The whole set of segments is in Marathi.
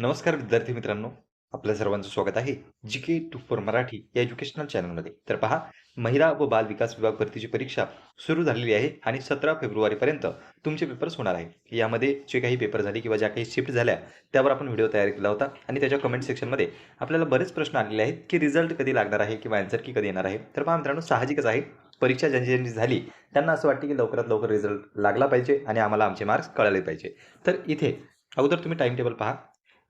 नमस्कार विद्यार्थी मित्रांनो. आपल्या सर्वांचं स्वागत आहे G K two four Marathi या एज्युकेशनल चॅनलमध्ये तर पहा महिला व बाल विकास विभाग भरतीची परीक्षा सुरू झालेली आहे आणि सतरा फेब्रुवारीपर्यंत तुमचे पेपर्स होणार आहे यामध्ये जे काही पेपर झाले किंवा ज्या काही शिफ्ट झाल्या त्यावर आपण व्हिडिओ तयार केला होता आणि त्याच्या कमेंट सेक्शनमध्ये आपल्याला बरेच प्रश्न आलेले आहेत की रिझल्ट कधी लागणार आहे किंवा आन्सर की कधी येणार आहे. तर पहा मित्रांनो साहजिकच आहे. परीक्षा ज्यांची ज्यांची झाली त्यांना असं वाटते की लवकरात लवकर रिझल्ट लागला पाहिजे आणि आम्हाला आमचे मार्क्स कळाले पाहिजे. तर इथे अगोदर तुम्ही टाइम टेबल पहा.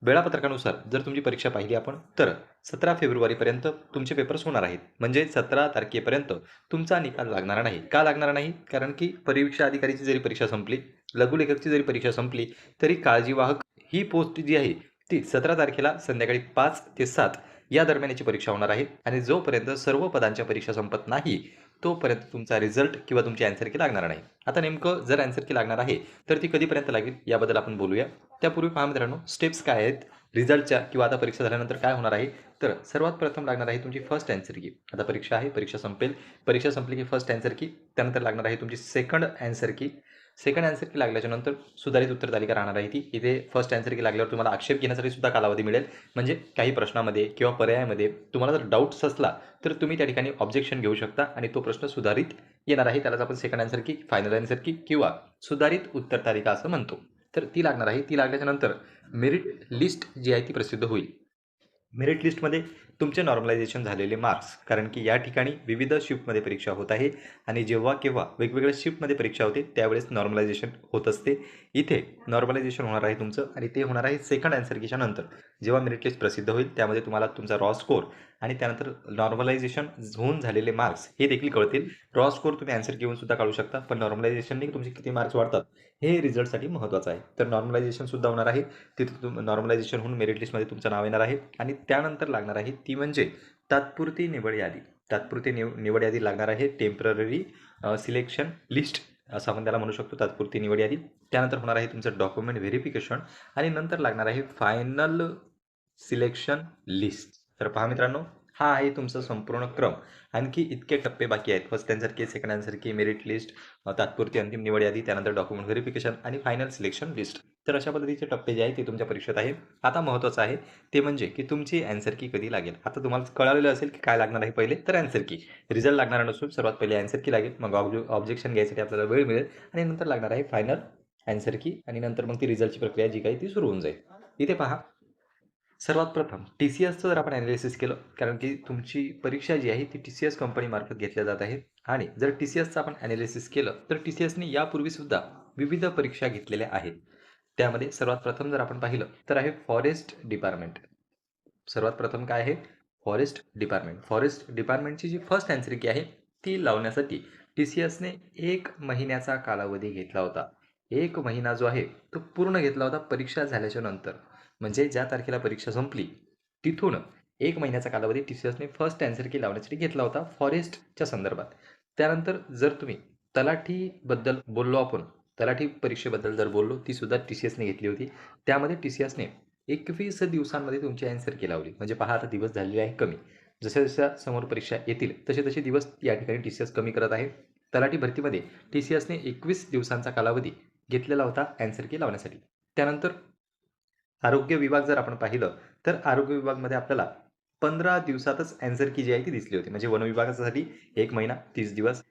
वेळापत्रकानुसार जर तुमची परीक्षा पाहिली आपण तर सतरा फेब्रुवारीपर्यंत तुमचे पेपर्स होणार आहेत. म्हणजे सतरा तारखेपर्यंत तुमचा निकाल लागणार नाही. का लागणार नाही? कारण की परीक्षा अधिकारीची जरी परीक्षा संपली लघुलेखकची जरी परीक्षा संपली तरी काळजीवाहक ही पोस्ट जी आहे ती सतरा तारखेला संध्याकाळी पाच ते सात या दरम्यानची परीक्षा होणार आहे. आणि जोपर्यंत सर्व पदांच्या परीक्षा संपत नाही तोपर्यंत तुमचा रिझल्ट किंवा तुमची अँसर की लागणार नाही. आता नेमकं जर अँसर की लागणार आहे तर ती कधीपर्यंत लागेल याबद्दल आपण बोलूया. त्यापूर्वी पहा मित्रांनो स्टेप्स काय आहेत रिझल्टच्या किंवा आता परीक्षा झाल्यानंतर काय होणार आहे तर सर्वात प्रथम लागणार आहे तुमची फर्स्ट अँसर की. आता परीक्षा आहे परीक्षा संपेल. परीक्षा संपली की फर्स्ट अँसर की त्यानंतर लागणार आहे तुमची second answer key. Second answer key लागल्याच्यानंतर सुधारित उत्तर तालिका राहणार आहे ती. इथे फर्स्ट आन्सर की लागल्यावर तुम्हाला आक्षेप घेण्यासाठी सुद्धा कालावधी मिळेल. म्हणजे काही प्रश्नामध्ये किंवा पर्यायामध्ये तुम्हाला जर डाऊट्स असला तर तुम्ही त्या ठिकाणी ऑब्जेक्शन घेऊ शकता आणि तो प्रश्न सुधारित येणार आहे. त्यालाच आपण second answer key final answer key किंवा सुधारित उत्तर तालिका असं म्हणतो. तर ती लागणार आहे. ती लागल्याच्यानंतर मेरिट लिस्ट जी आहे ती प्रसिद्ध होईल. मेरिट लिस्टमध्ये तुमचे नॉर्मलायझेशन झालेले मार्क्स कारण की या ठिकाणी विविध शिफ्टमध्ये परीक्षा होत आहे आणि जेव्हा केव्हा वेगवेगळ्या शिफ्टमध्ये परीक्षा होते त्यावेळेस नॉर्मलायझेशन होत असते. इथे नॉर्मलायझेशन होणार आहे तुमचं आणि ते होणार आहे सेकंड अँसर नंतर. जेव्हा मेरिट लिस्ट प्रसिद्ध होईल त्यामध्ये तुम्हाला तुमचा रॉ स्कोर आणि त्यानंतर नॉर्मलायझेशन होऊन झालेले मार्क्स हे देखील कळतील. रॉ स्कोर तुम्ही अँसर घेऊन सुद्धा काढू शकता पण नॉर्मलायझेशनने तुमचे किती मार्क्स वाढतात हे रिझल्टसाठी महत्त्वाचं आहे. तर नॉर्मलायझेशन सुद्धा होणार आहे. तिथे तुम नॉर्मलायझेशन होऊन मेरिट लिस्टमध्ये तुमचं नाव येणार आहे. आणि त्यानंतर लागणार आहे ती म्हणजे तात्पुरती निवड यादी. तात्पुरती निव निवड यादी लागणार आहे टेंपररी सिलेक्शन लिस्ट असं आपण त्याला म्हणू शकतो तात्पुरती निवड यादी. त्यानंतर होणार आहे तुमचं डॉक्युमेंट व्हेरिफिकेशन आणि नंतर लागणार आहे फायनल सिलेक्शन लिस्ट. तर पहा मित्रांनो हा आहे तुमचा संपूर्ण क्रम. आणखी इतके टप्पे बाकी आहेत. First answer second answer merit list तात्पुरती अंतिम निवड यादी त्यानंतर डॉक्युमेंट व्हेरिफिकेशन आणि फायनल सिलेक्शन लिस्ट तर अशा पद्धतीचे टप्पे जे आहेत ते तुमच्या परीक्षेत आहे. आता महत्त्वाचं आहे ते म्हणजे की तुमची अँसर की कधी लागेल? आता तुम्हाला कळालेलं असेल की काय लागणार आहे पहिले तर अँसर की रिझल्ट लागणार नसून सर्वात पहिले अँसर की लागेल. मग ऑब्जे ऑब्जेक्शन घ्यायसाठी आपल्याला वेळ मिळेल आणि नंतर लागणार आहे फायनल अँसर की आणि नंतर मग ती रिझल्टची प्रक्रिया जी काही ती सुरू होऊन जाईल. इथे पहा सर्वात प्रथम टी सी एसचं जर आपण ॲनालिसिस केलं. कारण की तुमची परीक्षा जी आहे ती टी सी एस कंपनीमार्फत घेतल्या जात आहे आणि जर टी सी एसचं आपण ॲनालिसिस केलं तर टी सी एसने यापूर्वीसुद्धा विविध परीक्षा घेतलेल्या आहेत. त्यामध्ये सर्वात प्रथम जर आपण पाहिलं तर आहे फॉरेस्ट डिपार्टमेंट सर्वात प्रथम काय आहे? फॉरेस्ट डिपार्टमेंट फॉरेस्ट डिपार्टमेंटची जी फर्स्ट अँसर आहे ती लावण्यासाठी टी सी एसने एक महिन्याचा कालावधी घेतला होता. एक महिना जो आहे तो पूर्ण घेतला होता परीक्षा झाल्याच्यानंतर. म्हणजे ज्या तारखेला परीक्षा संपली तिथून एक महिन्याचा कालावधी टी सी एसने फर्स्ट अँसर की लावण्यासाठी घेतला होता फॉरेस्टच्या संदर्भात. त्यानंतर जर तुम्ही तलाठीबद्दल बोललो आपण तलाठी परीक्षेबद्दल जर बोललो ती सुद्धा टी सी एसने घेतली होती. त्यामध्ये टी सी एसने एकवीस दिवसांमध्ये तुमची अँसर की लावली. म्हणजे पहा आता दिवस झालेले आहे कमी. जशा जशा समोर परीक्षा येतील तसे तसे दिवस या ठिकाणी टी सी एस कमी करत आहे. तलाठी भरतीमध्ये टी सी एसने एकवीस दिवसांचा कालावधी घेतलेला होता अँसर की लावण्यासाठी. त्यानंतर आरोग्य विभाग जर आपण पाहिलं तर आरोग्य विभागमध्ये आपल्याला पंधरा दिवसातच अँसर की जी आहे ती दिसली होती. म्हणजे वन विभागासाठी एक महिना तीस दिवस.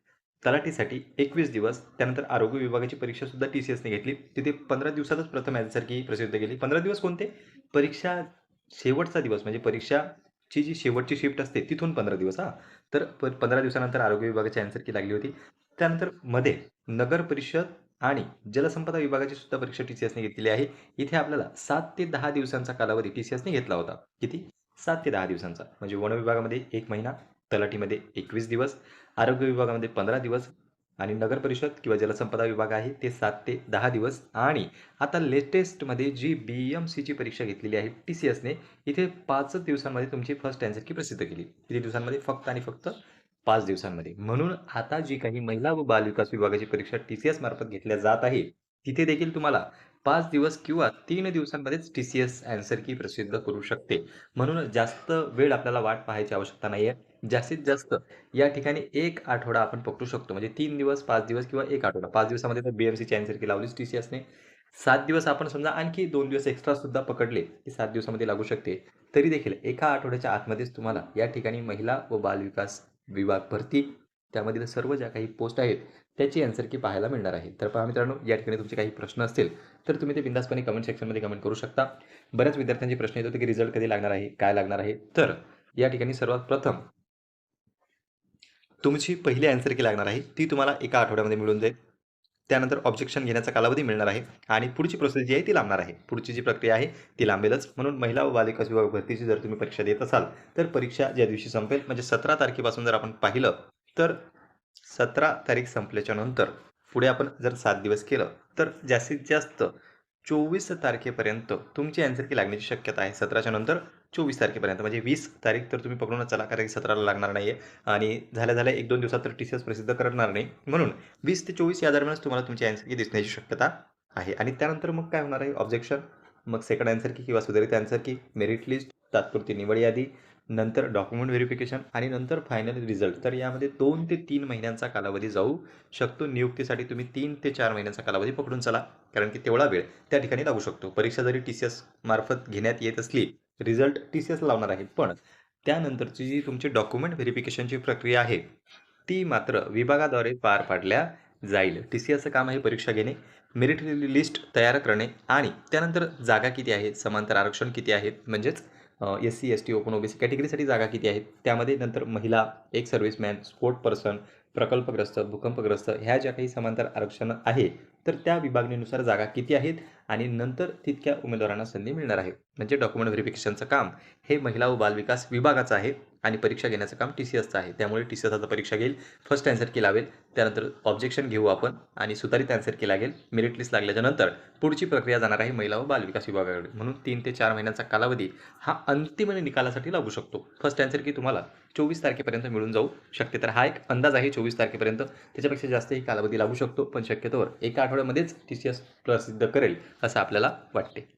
तलाठीसाठी एकवीस दिवस. त्यानंतर आरोग्य विभागाची परीक्षासुद्धा टी सी एसने घेतली. तिथे पंधरा दिवसातच प्रथम अँसर की प्रसिद्ध केली. पंधरा दिवस कोणते? परीक्षा शेवटचा दिवस. म्हणजे परीक्षाची जी शेवटची शिफ्ट असते तिथून पंधरा दिवस हा. तर प पंधरा दिवसानंतर आरोग्य विभागाची अँसर की लागली होती. त्यानंतरमध्ये नगर परिषद आणि जलसंपदा विभागाची सुद्धा परीक्षा टी सी एसने घेतलेली आहे. इथे आपल्याला सात ते दहा दिवसांचा कालावधी टी सी एसने घेतला होता. किती? सात ते दहा दिवसांचा. म्हणजे वन विभागामध्ये एक महिना तलाठीमध्ये एकवीस दिवस आरोग्य विभागामध्ये पंधरा दिवस आणि नगर परिषद किंवा जलसंपदा विभाग आहे ते सात ते दहा दिवस. आणि आता लेटेस्टमध्ये जी बी एम सीची परीक्षा घेतलेली आहे टी सी एसने इथे पाचच दिवसांमध्ये तुमची फर्स्ट अँसर की प्रसिद्ध केली. किती दिवसांमध्ये? फक्त आणि फक्त पाच दिवसांमध्ये. म्हणून आता जी काही महिला व बालविकास विभागाची परीक्षा टी सी एस मार्फत घेतल्या जात आहे तिथे देखील तुम्हाला पाच दिवस किंवा तीन दिवसांमध्येच T C S answer key प्रसिद्ध करू शकते. म्हणून जास्त वेळ आपल्याला वाट पाहायची आवश्यकता नाही आहे जास्तीत जास्त या ठिकाणी एक आठवडा आपण पकडू शकतो. म्हणजे तीन दिवस पाच दिवस किंवा एक आठवडा. पाच दिवसामध्ये तर बी एम सीची अँसर की लावलीच टी सी एसने सात दिवस आपण समजा आणखी दोन दिवस एक्स्ट्रा सुद्धा पकडले की सात दिवसामध्ये लागू शकते. तरी देखील एका आठवड्याच्या आतमध्येच तुम्हाला या ठिकाणी महिला व बालविकास विभाग भरती त्यामधील सर्व ज्या काही पोस्ट आहेत त्याची आन्सर की पाहायला मिळणार आहे. तर पहा मित्रांनो या ठिकाणी तुमचे काही प्रश्न असतील तर तुम्ही ते बिंदासपणे कमेंट सेक्शनमध्ये कमेंट करू शकता. बऱ्याच विद्यार्थ्यांचे प्रश्न येत होते की रिझल्ट कधी लागणार आहे काय लागणार आहे. तर या ठिकाणी सर्वात प्रथम तुमची पहिली आन्सर की लागणार आहे ती तुम्हाला एका आठवड्यामध्ये मिळून जाईल. त्यानंतर ऑब्जेक्शन घेण्याचा कालावधी मिळणार आहे आणि पुढची प्रोसेस जी आहे ती लांबणार आहे. पुढची जी प्रक्रिया आहे ती लांबेलच. म्हणून महिला व बालिकास विभाग भरतीची जर तुम्ही परीक्षा देत असाल तर परीक्षा ज्या दिवशी संपेल म्हणजे सतरा तारखेपासून जर आपण पाहिलं तर सतरा तारीख संपल्याच्या नंतर पुढे आपण जर सात दिवस केलं तर जास्तीत जास्त चोवीस तारखेपर्यंत तुमची अँसर की लागण्याची शक्यता आहे. सतराच्या नंतर चोवीस तारखेपर्यंत. म्हणजे वीस तारीख तर तुम्ही पकडूनच चला कारण की सतराला लागणार नाही आहे आणि झाल्या झाल्या एक दोन दिवसात तर टी सी एस प्रसिद्ध करणार नाही. म्हणून वीस ते चोवीस या दरम्यानच तुम्हाला तुमची आन्सर की दिसण्याची शक्यता आहे. आणि त्यानंतर मग काय होणार आहे? ऑब्जेक्शन मग सेकंड आन्सर की किंवा सुधारित आन्सर की मेरिट लिस्ट तात्पुरती निवड यादी नंतर डॉक्युमेंट व्हेरिफिकेशन आणि नंतर फायनल रिझल्ट तर यामध्ये दोन ते तीन महिन्यांचा कालावधी जाऊ शकतो. नियुक्तीसाठी तुम्ही तीन ते चार महिन्यांचा कालावधी पकडून चला कारण की तेवढा वेळ त्या ठिकाणी लागू शकतो. परीक्षा जरी टी सी एस मार्फत घेण्यात येत असली रिझल्ट टी सी एस लावणार आहे. पण त्यानंतरची जी तुमची डॉक्युमेंट व्हेरिफिकेशनची प्रक्रिया आहे ती मात्र विभागाद्वारे पार पाडल्या जाईल. टी सी एसचं काम आहे परीक्षा घेणे मेरिट लिस्ट तयार करणे आणि त्यानंतर जागा किती आहे समांतर आरक्षण किती आहेत म्हणजेच S C S T open OBC कॅटेगरीसाठी जागा किती आहेत त्यामध्ये नंतर महिला एक सर्व्हिसमॅन स्पोर्ट पर्सन प्रकल्पग्रस्त भूकंपग्रस्त ह्या ज्या काही समांतर आरक्षण आहे तर त्या विभागणीनुसार जागा किती आहेत आणि नंतर तितक्या उमेदवारांना संधी मिळणार आहे. म्हणजे डॉक्युमेंट व्हेरिफिकेशनचं काम. हे महिला व बालविकास विभागाचं आहे. आणि परीक्षा घेण्याचं काम टी सी एसचं आहे. त्यामुळे टी सी एस आता परीक्षा घेईल. फर्स्ट आन्सर की लावेल. त्यानंतर ऑब्जेक्शन घेऊ आपण आणि सुधारित आन्सर की लागेल. मेरिट लिस्ट लागल्याच्या नंतर पुढची प्रक्रिया जाणार आहे महिला व बालविकास विभागाकडे. म्हणून तीन ते चार महिन्यांचा कालावधी हा अंतिम निकालासाठी लागू शकतो. फर्स्ट आन्सर की तुम्हाला चोवीस तारखेपर्यंत मिळून जाऊ शकते. तर हा एक अंदाज आहे चोवीस तारखेपर्यंत. त्याच्यापेक्षा जास्तही कालावधी लागू शकतो. पण शक्यतोवर एका आठवड्यामध्येच टी सी एस प्रसिद्ध करेल असं आपल्याला वाटते.